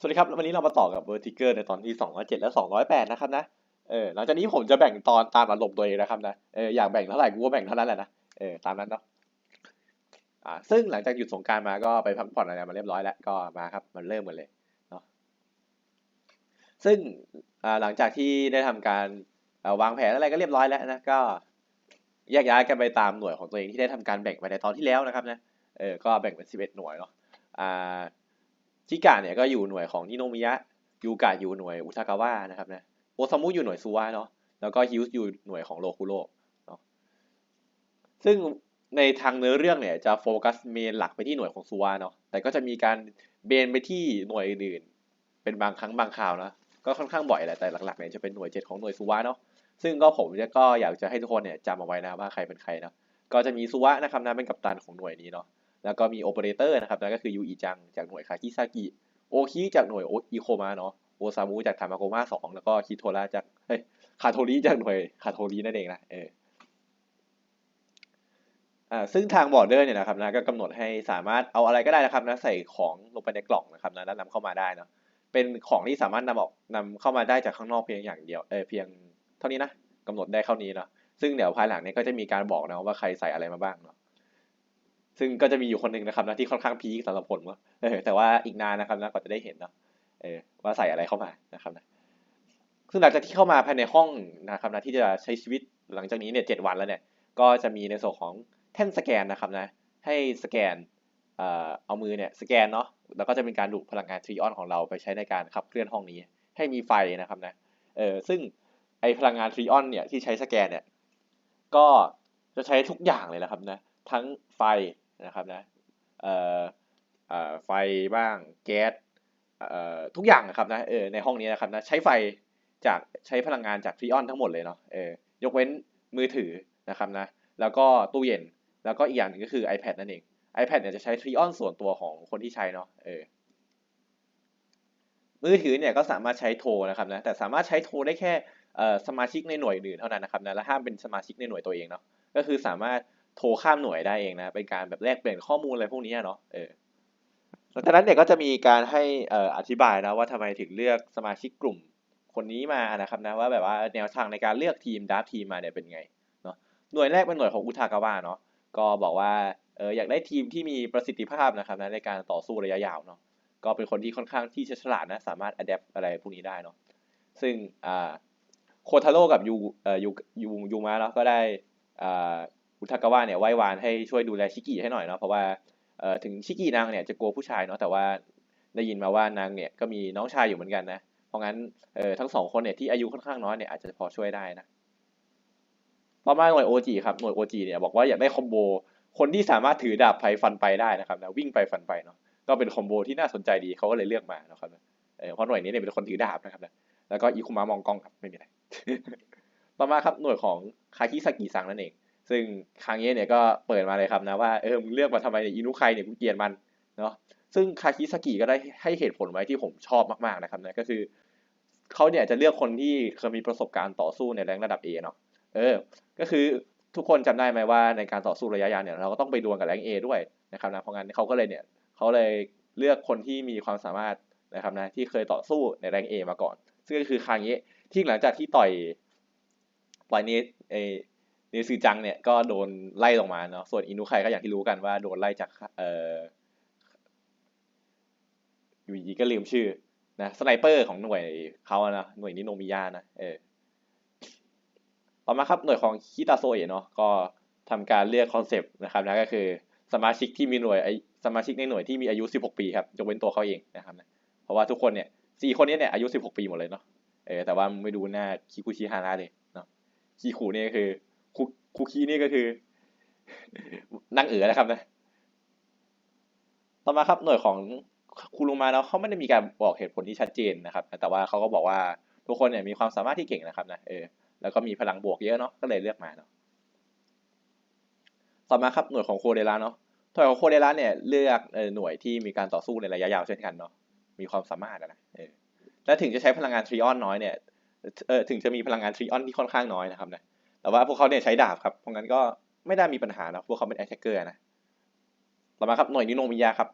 สวัสดีครับวันนี้เรามาต่อกับ Vertiger ในตอนที่ 207 และ 208 นะครับนะ เออ หลังจากนี้ผมจะแบ่งตอนตามอารมณ์ตัวเองนะครับนะ เออ อยากแบ่งเท่าไหร่กูก็แบ่งเท่านั้นแหละนะ เออ ตามนั้นเนาะ อ่า ซึ่งหลังจากหยุดสงการมาก็ไปพักผ่อนอะไรมาเรียบร้อยแล้ว ก็มาครับ มันเริ่มกันเลยเนาะ ซึ่ง อ่า หลังจากที่ได้ทำการวางแผนอะไรก็เรียบร้อยแล้วนะ ก็แยกย้ายกันไปตามหน่วยของตัวเองที่ได้ทำการแบ่งไปในตอนที่แล้วนะครับนะ เออ ก็แบ่งเป็น 11 หน่วยเนาะ อ่า ชิกะเนี่ยก็อยู่หน่วยของนิโนมิยะยูกะอยู่หน่วยอุทากาวะนะครับนะโอซามุอยู่หน่วยซูวะเนาะแล้วก็ฮิวส์อยู่หน่วยของโรคุโร่เนาะซึ่งในทางเนื้อเรื่องเนี่ยจะโฟกัสเมนหลักไปที่หน่วยของซูวะเนาะแต่ก็จะมีการเบนไปที่หน่วยอื่นเป็นบางครั้งบางคราวนะก็ค่อนข้างบ่อยแหละแต่หลักๆเนี่ยจะเป็นหน่วยเจ็ดของหน่วยซูวะเนาะซึ่งก็ผมก็อยากจะให้ทุกคนเนี่ยจำเอาไว้นะว่าใครเป็นใครนะก็จะมีซูวะนะครับนะเป็นกัปตันของหน่วยนี้เนาะ แล้วก็มีโอเปอเรเตอร์นะครับนั่นก็คือยูอิจังจากหน่วยคาคิซากิโอคิจากหน่วยโออิโคมาเนาะโอซามุจากทามาโกมาสองแล้วก็คิโทระจากเฮ้ยคาโทริจากหน่วยคาโทรินั่นเองนะเอออ่าซึ่งทางบอร์เดอร์เนี่ยนะครับนะก็กำหนดให้สามารถเอาอะไรก็ได้นะครับนะใส่ของลงไปในกล่องนะครับนะแล้วนำเข้ามาได้เนาะเป็นของที่สามารถนำออกนำเข้ามาได้จากข้างนอกเพียงอย่างเดียวเออเพียงเท่านี้นะกำหนดได้เท่านี้เนาะซึ่งเดี๋ยวภายหลังเนี่ยก็จะมีการบอกนะว่าใครใส่อะไรมาบ้างเนาะ ซึ่งก็จะมีอยู่คนหนึ่งนะครับนะที่ค่อนข้างพีคสำหรับผมว่าเออแต่ว่าอีกนานนะครับนะกว่าจะได้เห็นเนาะเออว่าใส่อะไรเข้ามานะครับนะซึ่งหลังจากที่เข้ามาภายในห้องนะครับนะที่จะใช้ชีวิตหลังจากนี้เนี่ยเจ็ดวันแล้วเนี่ยก็จะมีในส่วนของแท่นสแกนนะครับนะให้สแกนเอ่อเอามือเนี่ยสแกนเนาะแล้วก็จะเป็นการดูดพลังงานทรีออนของเราไปใช้ในการขับเคลื่อนห้องนี้ ให้มีไฟนะครับนะเออซึ่งไอพลังงานทรีออนเนี่ยที่ใช้สแกนเนี่ยก็จะใช้ทุกอย่างเลยนะครับนะทั้งไฟ นะครับนะไฟบ้างแก๊สทุกอย่างนะครับนะในห้องนี้นะครับนะใช้ไฟจากใช้พลังงานจากฟรีออนทั้งหมดเลยเนาะยกเว้นมือถือนะครับนะแล้วก็ตู้เย็นแล้วก็อีกอย่างหนึ่งก็คือ iPad นั่นเอง iPad เนี่ยจะใช้ฟรีออนส่วนตัวของคนที่ใช้เนาะเออมือถือเนี่ยก็สามารถใช้โทรนะครับนะแต่สามารถใช้โทรได้แค่สมาชิกในหน่วยอื่นเท่านั้นนะครับนะและห้ามเป็นสมาชิกในหน่วยตัวเองเนาะก็คือสามารถ โทรข้ามหน่วยได้เองนะ เป็นการแบบแลกเปลี่ยนข้อมูลอะไรพวกนี้เนาะเออหลังจากนั้นเนี่ยก็จะมีการให้อออธิบายนะว่าทำไมถึงเลือกสมาชิกกลุ่มคนนี้มานะครับนะว่าแบบว่าแนวทางในการเลือกทีมดับทีมมาเนี่ยเป็นไงเนาะหน่วยแรกเป็นหน่วยของอุทากาวะเนาะก็บอกว่าเอออยากได้ทีมที่มีประสิทธิภาพนะครับนะในการต่อสู้ระยะยาวเนาะก็เป็นคนที่ค่อนข้างที่ฉลาดนะสามารถอัดแอปอะไรพวกนี้ได้เนาะซึ่งอ่าโคทาโร่กับยูเอ่อยูยูยูมะเนาะก็ได้อ่า อุทากาวะเนี่ยไหว้วานให้ช่วยดูแลชิกิให้หน่อยเนาะเพราะว่าเอ่อถึงชิกินางเนี่ยจะกลัวผู้ชายเนาะแต่ว่าได้ยินมาว่านางเนี่ยก็มีน้องชายอยู่เหมือนกันนะเพราะงั้นเอ่อทั้งสองคนเนี่ยที่อายุค่อนข้างน้อยเนี่ยอาจจะพอช่วยได้นะต่อมาหน่วยโอจีครับหน่วยโอจีเนี่ยบอกว่าอยากได้คอมโบคนที่สามารถถือดาบไฟฟันไปได้นะครับนะวิ่งไปฟันไปเนาะก็เป็นคอมโบที่น่าสนใจดีเขาก็เลยเลือกมานะครับเออเพราะหน่วยนี้เนี่ยเป็นคนถือดาบนะครับนะแล้วก็อิคุมะมองกล้องครับไม่มีอะไรต่อมาครับหน่วยของคาคิสกิซังนั่นเอง ซึ่งครั้งนี้เนี่ยก็เปิดมาเลยครับนะว่าเออมึงเลือกมาทำไมเนี่ยอินุใครเนี่ยกูเกลียดมันเนาะซึ่งคาคิสกิก็ได้ให้เหตุผลไว้ที่ผมชอบมากๆนะครับนะก็คือเขาเนี่ยจะเลือกคนที่เคยมีประสบการณ์ต่อสู้ในแรงระดับ A เนาะเออ ก็คือทุกคนจำได้ไหมว่าในการต่อสู้ระยะยาวเนี่ยเราก็ต้องไปดวลกับแรง A ด้วยนะครับนะเพราะงั้นเขาก็เลยเนี่ยเขาเลยเลือกคนที่มีความสามารถนะครับนะที่เคยต่อสู้ในแรง A มาก่อน ซึ่งก็คือคางเงะที่หลังจากที่ต่อยต่อยนี้เอ เนซือจังเนี่ยก็โดนไล่ลงมาเนาะส่วนอินุไคก็อย่างที่รู้กันว่าโดนไล่จากเอ่ออยู่ดีก็ลืมชื่อนะสไนเปอร์ของหน่วยเขาอะนะหน่วยนิโนมิยานะเออต่อมาครับหน่วยของคิตาโซเอะเนาะก็ทำการเรียกคอนเซปต์นะครับนะก็คือสมาชิกที่มีหน่วยไอสมาชิกในหน่วยที่มีอายุ 16 ปีครับยกเว้นตัวเขาเองนะครับนะเพราะว่าทุกคนเนี่ยสี่คนนี้เนี่ยอายุ 16 ปีหมดเลยเนาะเออแต่ว่าไม่ดูหน้าคิคุชิฮาระเลยเนาะคิคุเนี่ยคือ คุคีนี่ก็คือ นั่งเอ๋อนะครับนะ ต่อมาครับหน่วยของคูรุมาเนาะเขาไม่ได้มีการบอกเหตุผลที่ชัดเจนนะครับ แต่ว่าเขาก็บอกว่าทุกคนเนี่ยมีความสามารถที่เก่งนะครับนะเออแล้วก็มีพลังบวกเยอะเนาะก็เลยเลือกมาเนาะต่อมาครับหน่วยของโคเดระเนาะหน่วยของโคเดระเนี่ยเลือกหน่วยที่มีการต่อสู้ในระยะยาวเช่นกันเนาะมีความสามารถนะเออและถึงจะใช้พลังงานทริออนน้อยเนี่ยเออถึงจะมีพลังงานทริออนที่ค่อนข้างน้อยนะครับนะ แต่ว่าพวกเขาเนี่ยใช้ดาบครับ เพราะงั้นก็ไม่ได้มีปัญหานะพวกเขาเป็นแอตแทกเกอร์นะ ต่อมาครับหน่วยนิโนมิยะครับ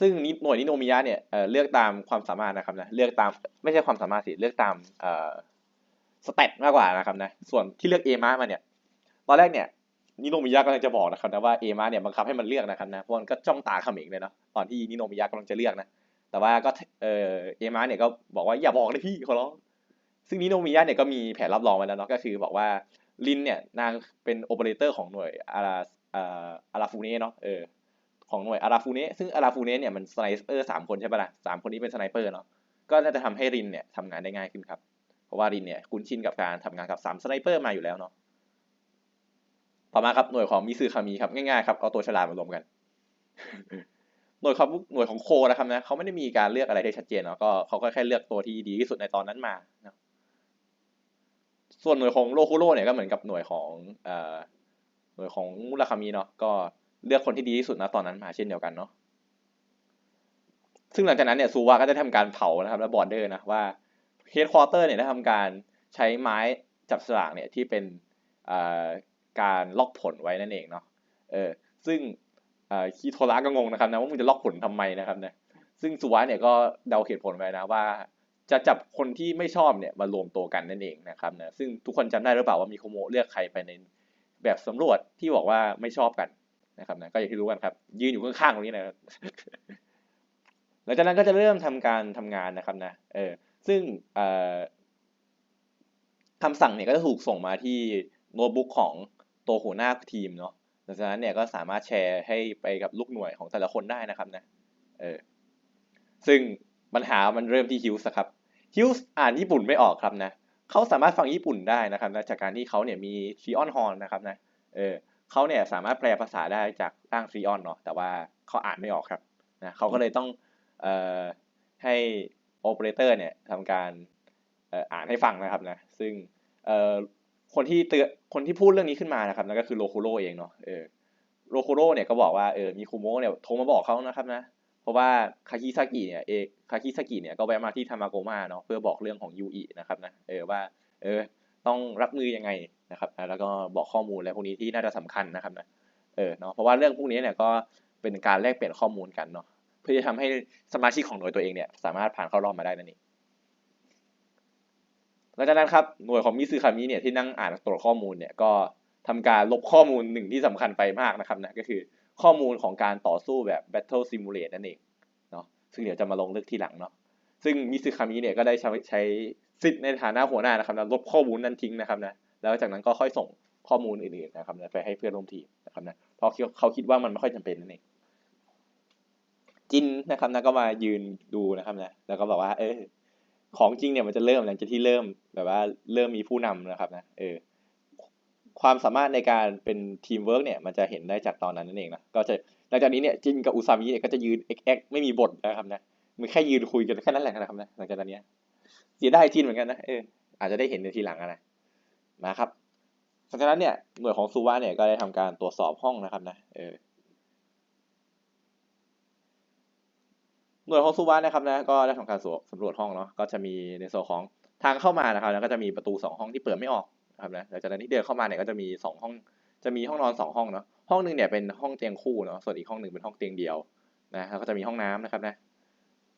ซึ่งนหน่วยนิโนมิยะเนี่ยเเลือกตามความสามารถนะครับนะ เลือกตามไม่ใช่ความสามารถสิ เลือกตามสเตตมากกว่านะครับนะ ส่วนที่เลือกเอมามาเนี่ย ตอนแรกเนี่ยนิโนมิยะกำลังจะบอกนะครับนะว่าเอมาเนี่ยบังคับให้มันเลือกนะครับนะ เพราะมันก็จ้องตาขมิงเลยเนาะ ตอนที่นิโนมิยะกำลังจะเลือกนะ แต่ว่าก็เออเอมาเนี่ยก็บอกว่าอย่าบอกเลยพี่ขอร้อง ซึ่งนิโนมิยะเนี่ยก็มีแผนรับรองไว้แล้วเนาะก็คือบอกว่าลินเนี่ยนางเป็นโอเปอเรเตอร์ของหน่วยอาราอาราฟูเน่เนาะเออของหน่วยอาราฟูเน่ซึ่งอาราฟูเน่เนี่ยมันสไนเปอร์สามคนใช่ปะล่ะสามคนนี้เป็นสไนเปอร์เนาะก็น่าจะทำให้รินเนี่ยทำงานได้ง่ายขึ้นครับ เพราะว่ารินเนี่ยคุ้นชินกับการทำงานกับสามสไนเปอร์มาอยู่แล้วเนาะต่อมาครับหน่วยของมิซึคามิครับง่ายๆครับเอาตัวฉลาดมารวมกัน หน่วยของหน่วยของโคนะครับนะเขาไม่ได้มีการเลือกอะไรที่ชัดเจนเนาะก็เขาก็แค่เลือกตัวที่ดีที่สุดในตอนนั้นมานะ ส่วนหน่วยของโลคุโรเนี่ยก็เหมือนกับหน่วยของอหน่วยของมุราคามิเนาะก็เลือกคนที่ดีที่สุดนะตอนนั้นมาเช่นเดียวกันเนาะซึ่งหลังจากนั้นเนี่ยซูวาก็จะทำการเผานะครับและบอร์เดอร์นะว่าเฮดควอเตอร์เนี่ยได้ทำการใช้ไม้จับสลากเนี่ยที่เป็นการล็อกผลไว้นั่นเองเนาะเออซึ่งคีโทระก็งงนะครับนะว่ามึงจะล็อกผลทำไมนะครับเนะซึ่งสุวะเนี่ยก็เดาเหตุผลไว้นะว่า จะจับคนที่ไม่ชอบเนี่ยมารวมตัวกันนั่นเองนะครับนะซึ่งทุกคนจำได้หรือเปล่าว่ามีโคโมเลือกใครไปในแบบสำรวจที่บอกว่าไม่ชอบกันนะครับนะก็อย่างที่รู้กันครับ ยืนอยู่ข้างๆตรงนี้นะครับหลังจากนั้นก็จะเริ่มทำการทำงานนะครับนะเออซึ่งคำสั่งเนี่ยก็จะถูกส่งมาที่โน้ตบุ๊กของตัวหัวหน้าทีมเนาะดังจากนั้นเนี่ยก็สามารถแชร์ให้ไปกับลูกหน่วยของแต่ละคนได้นะครับนะเออซึ่ง ปัญหามันเริ่มที่ฮิวส์ครับฮิวส์อ่านญี่ปุ่นไม่ออกครับนะเขาสามารถฟังญี่ปุ่นได้นะครับนะจากการที่เขาเนี่ยมีทรีออนฮอนนะครับนะเออเขาเนี่ยสามารถแปลภาษาได้จากร่างทรีออนเนาะแต่ว่าเขาอ่านไม่ออกครับนะเขาก็เลยต้องเอ่อให้โอเปอเรเตอร์เนี่ยทำการเอ่ออ่านให้ฟังนะครับนะซึ่งเอ่อคนที่เตือคนที่พูดเรื่องนี้ขึ้นมานะครับนั่นก็คือโลโคโรเองเนาะเออโลโคโรเนี่ยก็บอกว่าเออมีคุโมะเนี่ยโทรมาบอกเขานะครับนะ เพราะว่าคาคิซากิเนี่ยเอคาคิซากิเนี่ยก็แวะมาที่ทามาโกมาเนาะเพื่อบอกเรื่องของยูอินะครับนะเออว่าเออต้องรับมือยังไงนะครับแล้วก็บอกข้อมูลอะไรพวกนี้ที่น่าจะสำคัญนะครับนะเออเนาะเพราะว่าเรื่องพวกนี้เนี่ยก็เป็นการแลกเปลี่ยนข้อมูลกันเนาะเพื่อจะทำให้สมาชิกของหน่วยตัวเองเนี่ยสามารถผ่านเข้ารอบมาได้นั่นเองหลังจากนั้นครับหน่วยของมิซึคามิเนี่ยที่นั่งอ่านตรวจข้อมูลเนี่ยก็ทำการลบข้อมูลหนึ่งที่สำคัญไปมากนะครับนะก็คือ ข้อมูลของการต่อสู้แบบ Battle Simulate นั่นเองเนาะซึ่งเดี๋ยวจะมาลงลึกทีหลังเนาะซึ่งมิซึคามิเนี่ยก็ได้ใช้ใช้สิทธิ์ในฐานะหัวหน้านะครับนะลบข้อมูลนั้นทิ้งนะครับนะแล้วจากนั้นก็ค่อยส่งข้อมูลอื่นๆนะครับนะไปให้เพื่อนร่วมทีมนะครับนะเพราะเขาคิดว่ามันไม่ค่อยจำเป็นนั่นเองจินนะครับนะก็มายืนดูนะครับนะแล้วก็บอกว่า เออของจริงเนี่ยมันจะเริ่มหลังจากที่เริ่มแบบว่าเริ่มมีผู้นำนะครับนะเออ ความสามารถในการเป็นทีมเวิร์กเนี่ยมันจะเห็นได้จากตอนนั้นนั่นเองนะก็จะหลังจากนี้เนี่ยจินกับอุซามิเนี่ยก็จะยืนเอ็กเอ็กไม่มีบทนะครับนะมันแค่ยืนคุยกันแค่นั้นแหละนะครับนะหลังจากนั้นเนี้ยเสียได้จินเหมือนกันนะเอออาจจะได้เห็นในทีหลังนะนะครับหลังจากนั้นเนี่ยหน่วยของซูวะเนี่ยก็ได้ทำการตรวจสอบห้องนะครับนะเออหน่วยของซูวะนะครับนะก็ได้ทำการสำรวจห้องเนาะก็จะมีในส่วนของทางเข้ามานะครับแล้วก็จะมีประตูสองห้องที่เปิดไม่ออก ครับนะหลังจากนั้นที่เดินเข้ามาเนี่ยก็จะมีสองห้อง จะมีห้องนอนสองห้องเนาะห้องหนึ่งเนี่ยเป็นห้องเตียงคู่เนาะส่วนอีกห้องหนึ่งเป็นห้องเตียงเดียวนะแล้วก็จะมีห้องน้ำนะครับนะ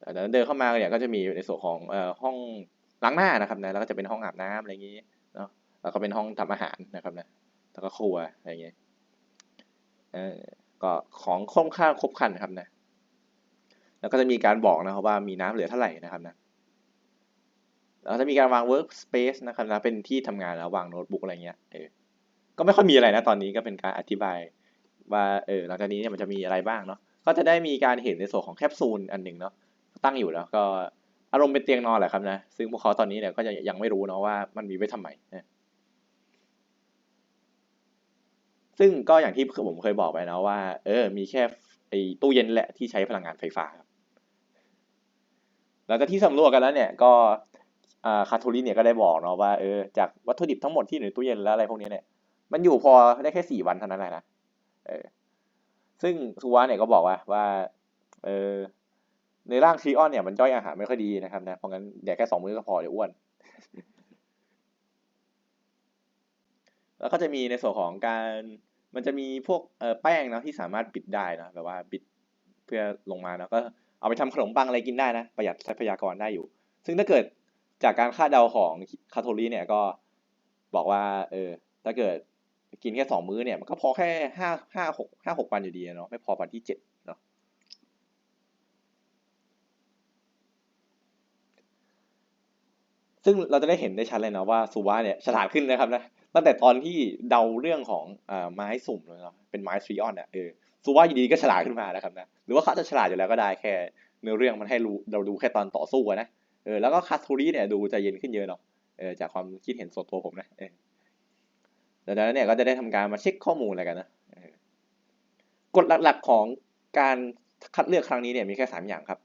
หลังจากนั้นเดินเข้ามาเนี่ยก็จะมีในส่วนของเอ่อห้องล้างหน้านะครับนะแล้วก็จะเป็นห้องอาบน้ำอะไรอย่างนี้เนาะแล้วก็เป็นห้องทำอาหารนะครับนะแล้วก็ครัวอะไรอย่างเงี้ยเออก็ของค่อนข้างครบครันนะครับนะแล้วก็จะมีการบอกนะครับว่ามีน้ำเหลือเท่าไหร่นะครับนะ แล้วจะมีการวาง workspace นะครับนะเป็นที่ทำงานแล้ววางโน้ตบุ๊กอะไรเงี้ยเออก็ไม่ค่อยมีอะไรนะตอนนี้ก็เป็นการอธิบายว่าเออหลังจากนี้เนี่ยมันจะมีอะไรบ้างเนาะก็จะได้มีการเห็นในส่วนของแคปซูลอันหนึ่งเนาะตั้งอยู่แล้วก็อารมณ์เป็นเตียงนอนแหละครับนะซึ่งพวกเขาตอนนี้เนี่ยก็ยังไม่รู้เนาะว่ามันมีไว้ทำไมนะซึ่งก็อย่างที่ผมเคยบอกไปนะว่า เออ มีแค่ไอ้ตู้เย็นแหละที่ใช้พลังงานไฟฟ้าครับหลังจากที่สำรวจกันแล้วเนี่ย ก็ คาโทลิเนี่ยก็ได้บอกเนาะว่าเออจากวัตถุดิบทั้งหมดที่อยู่ในตู้เย็นแล้วอะไรพวกนี้เนี่ยมันอยู่พอได้แค่สี่วันเท่านั้นแหละนะเออซึ่งซูวะเนี่ยก็บอกว่าว่าเออในร่างทรีออนเนี่ยมันย่อยอาหารไม่ค่อยดีนะครับนะเพราะงั้นแดกแค่สองมื้อก็พอเดี๋ยวอ้วน แล้วก็จะมีในส่วนของการมันจะมีพวกเออแป้งเนาะที่สามารถบิดได้นะแบบว่าบิดเพื่อลงมาเนาะก็เอาไปทำขนมปังอะไรกินได้นะประหยัดทรัพยากรได้อยู่ ซึ่งถ้าเกิด จากการคาดเดาของคาโทลีเนี่ยก็บอกว่าเออถ้าเกิดกินแค่สองมื้อเนี่ยมันก็พอแค่ห้าห้าหกห้าหกวันอยู่ดีเนาะไม่พอวันที่เจ็ดเนาะซึ่งเราจะได้เห็นได้ชัดเลยนะว่าซูวาเนี่ยฉลาดขึ้นนะครับนะตั้งแต่ตอนที่เดาเรื่องของอ่าไม้สุ่มเลยเนาะเป็นไม้ทรีออนเนี่ยเออซูวาอยู่ดีก็ฉลาดขึ้นมานะครับนะหรือว่าเขาจะฉลาดอยู่แล้วก็ได้แค่เนื้อเรื่องมันให้รู้เราดูแค่ตอนต่อสู้นะ เออแล้วก็คาทูรีเนี่ยดูใจเย็นขึ้นเยอะเนาะเออจากความคิดเห็นส่วนตัวผมนะเออดังนั้นเนี่ยก็จะได้ทำการมาเช็คข้อมูลอะไรกันนะออกฎหลักๆของการคัดเลือกครั้งนี้เนี่ยมีแค่สามอย่างครับ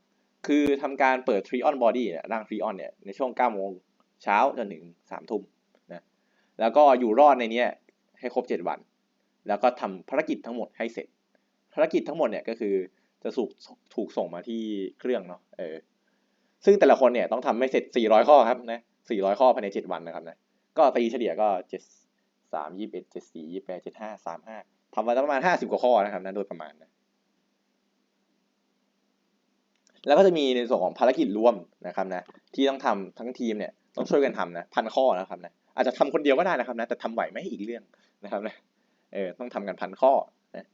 คือทำการเปิด t r e on body เนี่ยร่าง t r e on เนี่ยในช่วง9โมงเช้าจนถึง3ทุ่มนะแล้วก็อยู่รอดในเนี้ยให้ครบ 7 วัน แล้วก็ทำภารกิจทั้งหมดให้เสร็จ ภารกิจทั้งหมดเนี่ยก็คือจะถูกถูกส่งมาที่เครื่องเนาะเออ ซึ่งแต่ละคนเนี่ยต้องทำให้เสร็จ 400 ข้อครับนะ 400 ข้อภายใน 7 วันนะครับนะ ก็ตีเฉลี่ยก็ 7 3 21 74 28 75 35ทำมาประมาณ 50 กว่าข้อนะครับนะโดยประมาณนะแล้วก็จะมีในส่วนของภารกิจร่วมนะครับนะที่ต้องทำทั้งทีมเนี่ยต้องช่วยกันทำนะพันข้อนะครับนะอาจจะทำคนเดียวก็ได้นะครับนะแต่ทำไหวไหมอีกเรื่องนะครับนะเออต้องทำกันพันข้อนะ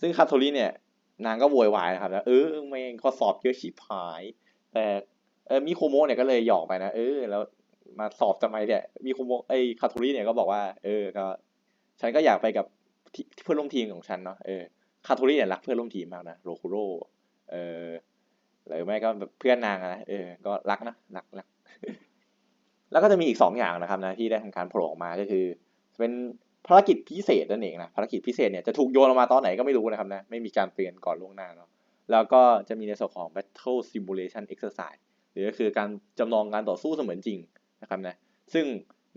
ซึ่งคาโทลีเนี่ย นางก็โวยวายนะครับนะเออไม่ข้อสอบเยอะฉีบหาย แต่เออมีโคโมเนี่ยก็เลยหยอกไปนะเออแล้วมาสอบทำไมเนี่ยมีโคโมไอคาโทลีเนี่ยก็บอกว่า เออก็ ฉันก็อยากไปกับเพื่อนร่วมทีมของฉันเนาะเออคาโทลีเนี่ยรักเพื่อนร่วมทีมมากนะโรคุโรเออหรือไม่ก็แบบเพื่อนนางนะเออก็รักนะรักรักแล้วก็จะมีอีกสองอย่างนะครับนะที่ได้ทำการโผล่ออกมาก็คือ เป็น ภารกิจพิเศษนั่นเองนะภารกิจพิเศษเนี่ยจะถูกโยนออกมาตอนไหนก็ไม่รู้นะครับนะไม่มีการเตือนก่อนล่วงหน้าเนาะแล้วก็จะมีในส่วนของ Battle Simulation Exercise หรือก็คือการจำลองการต่อสู้เสมือนจริงนะครับนะซึ่ง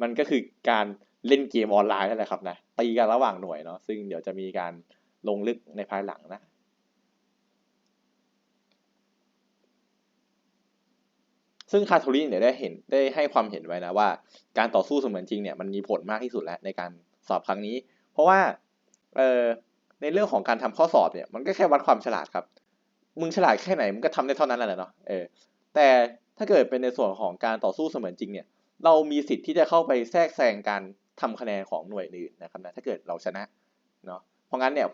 มันก็คือการเล่นเกมออนไลน์นั่นแหละครับนะตีกันระหว่างหน่วยเนาะซึ่งเดี๋ยวจะมีการลงลึกในภายหลังนะซึ่งคาทอรีนเนี่ยได้เห็นได้ให้ความเห็นไว้นะว่า การต่อสู้เสมือนจริงเนี่ยมันมีผลมากที่สุดแล้วในการ สอบครั้งนี้ เพราะว่าเออในเรื่องของการทำข้อสอบเนี่ยมันก็แค่วัดความฉลาดครับ มึงฉลาดแค่ไหนมึงก็ทำได้เท่านั้นแหละเนาะเออแต่ถ้าเกิดเป็นในส่วนของการต่อสู้เสมือนจริงเนี่ย เรามีสิทธิ์ที่จะเข้าไปแทรกแซงการทำคะแนนของหน่วยอื่นนะครับนะถ้าเกิดเราชนะเนาะเพราะงั้นเนี่ย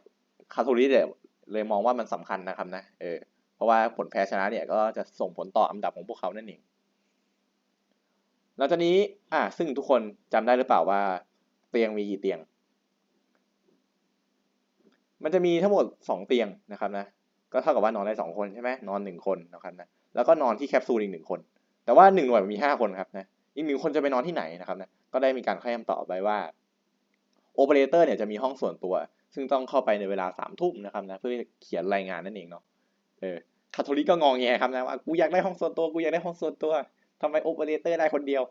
คาทอรีเนี่ยเลยมองว่ามันสำคัญนะครับนะเออเพราะว่าผลแพ้ชนะเนี่ยก็จะส่งผลต่ออันดับของพวกเขานั่นเองหลังจากนี้อ่าซึ่งทุกคนจำได้หรือเปล่าว่า เตียงมีกี่เตียง มันจะมีทั้งหมดสองเตียงนะครับนะ ก็เท่ากับว่านอนได้สองคนใช่ไหมนอนหนึ่งคนนะครับนะ แล้วก็นอนที่แคปซูลอีกหนึ่งคน แต่ว่าหนึ่งหน่วยมีห้าคนครับนะ อีกหนึ่งคนจะไปนอนที่ไหนนะครับนะ ก็ได้มีการให้คำตอบไปว่าโอเปอเรเตอร์เนี่ยจะมีห้องส่วนตัว ซึ่งต้องเข้าไปในเวลาสามทุ่มนะครับนะ เพื่อเขียนรายงานนั่นเองเนาะ เออ คาทอลิกก็งองแงครับนะว่ากูอยากได้ห้องส่วนตัว กูอยากได้ห้องส่วนตัวทำไมโอเปอเรเตอร์ได้คนเดียว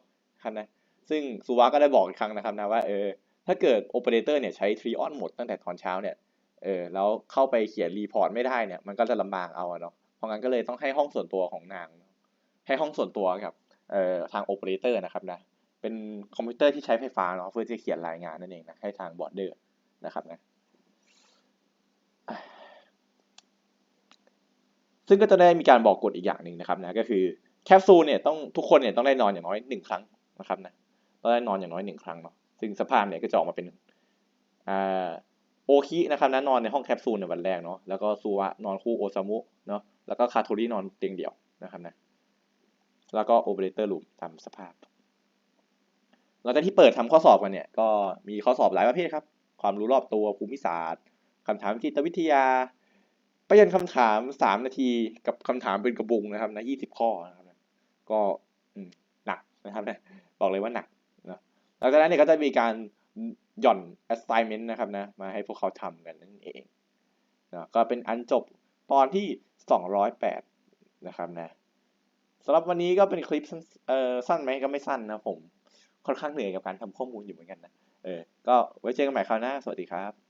ครับนะ ซึ่งสุวาก็ได้บอกอีกครั้งนะครับนะว่าเออถ้าเกิดโอเปอเรเตอร์เนี่ยใช้ทรีออนหมดตั้งแต่ตอนเช้าเนี่ยเออแล้วเข้าไปเขียนรีพอร์ตไม่ได้เนี่ยมันก็จะลำบากเอาเนาะเพราะงั้นก็เลยต้องให้ห้องส่วนตัวของนาง ให้ห้องส่วนตัวกับเอ่อทางโอเปอเรเตอร์นะครับนะเป็นคอมพิวเตอร์ที่ใช้ไฟฟ้าเนาะเพื่อจะเขียนรายงานนั่นเองนะให้ทางบอร์ดเดอร์นะครับนะซึ่งก็จะได้มีการบอกกฎอีกอย่างหนึ่งนะครับนะก็คือแคปซูลเนี่ยต้องทุกคนเนี่ยต้องได้นอนอย่างน้อยหนึ่งครั้งนะครับนะ ต้องได้นอนอย่างน้อยหนึ่งครั้งเนาะซึ่งสภาพเนี่ยก็จะออกมาเป็นอโอคินะครับนะนอนในห้องแคปซูลในวันแรกเนาะแล้วก็ซูวะนอนคู่โอซามุเนาะแล้วก็คาโทรินอนเตียงเดี่ยวนะครับนะแล้วก็โอเปอเรเตอร์ลูมตามสภาพหลังจากที่เปิดทำข้อสอบกันเนี่ย ก็มีข้อสอบหลายประเภทครับ ความรู้รอบตัวภูมิศาสตร์คำถามจิตวิทยา ประยันคำถามสามนาทีกับคำถามเป็นกระบุงนะครับนะยี่สิบข้อนะครับก็หนักนะครับนะบอกเลยว่าหนัก หลังจากนั้นเนี่ยก็จะมีการหย่อน assignment นะครับนะมาให้พวกเขาทำกันนั่นเองนะก็เป็นอันจบตอนที่ 208 นะครับนะสำหรับวันนี้ก็เป็นคลิปเอ่อสั้นไหมก็ไม่สั้นนะผม ค่อนข้างเหนื่อยกับการทำข้อมูลอยู่เหมือนกันนะเออก็ไว้เจอกันใหม่คราวหน้า สวัสดีครับ